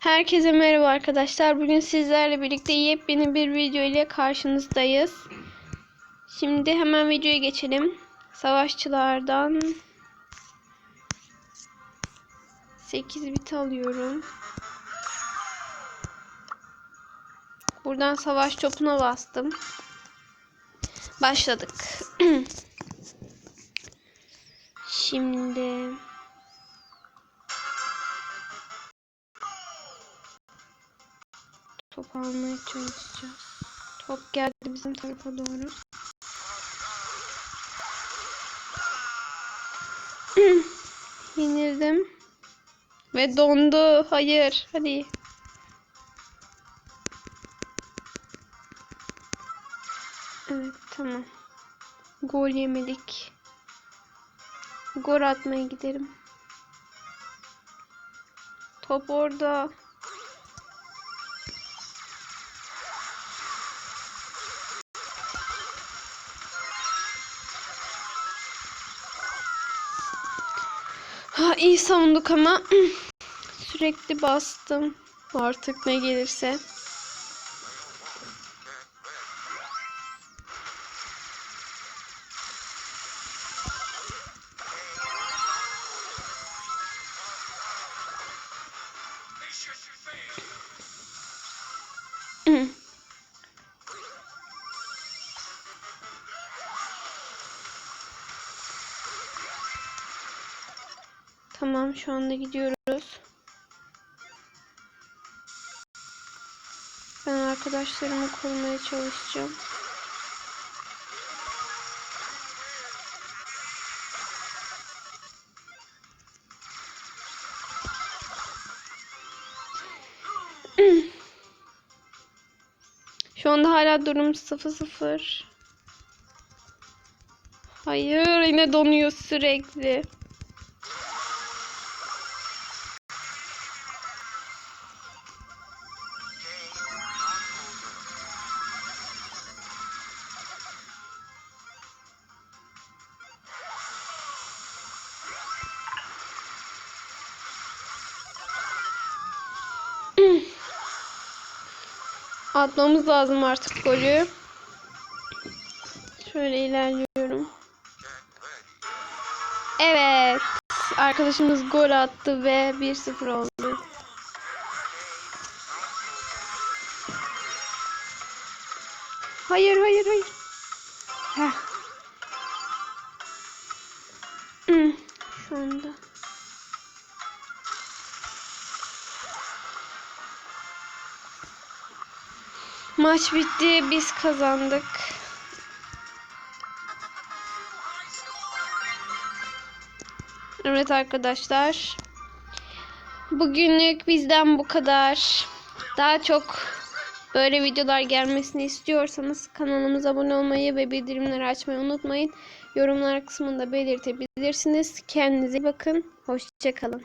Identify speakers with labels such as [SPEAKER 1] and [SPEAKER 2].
[SPEAKER 1] Herkese merhaba arkadaşlar. Bugün sizlerle birlikte yepyeni bir video ile karşınızdayız. Şimdi hemen videoya geçelim. Savaşçılardan 8 bit alıyorum. Buradan savaş topuna bastım. Başladık. Şimdi Top almaya çalışacağız. Top geldi bizim tarafa doğru. Yenildim. Ve dondu. Hayır. Hadi. Evet tamam. Gol yemedik. Gol atmaya gidelim. Top orada. Ha, iyi savunduk ama sürekli bastım. Artık ne gelirse. Tamam şu anda gidiyoruz. Ben arkadaşlarımı korumaya çalışacağım. Şu anda hala durum 0-0. Hayır yine donuyor sürekli. Atmamız lazım artık golü. Şöyle ilerliyorum. Evet. Arkadaşımız gol attı ve 1-0 oldu. Hayır hayır hayır. Heh. Hmm, Şu anda. Maç bitti. Biz kazandık. Evet arkadaşlar. Bugünlük bizden bu kadar. Daha çok böyle videolar gelmesini istiyorsanız kanalımıza abone olmayı ve bildirimleri açmayı unutmayın. Yorumlar kısmında belirtebilirsiniz. Kendinize bakın. Hoşçakalın.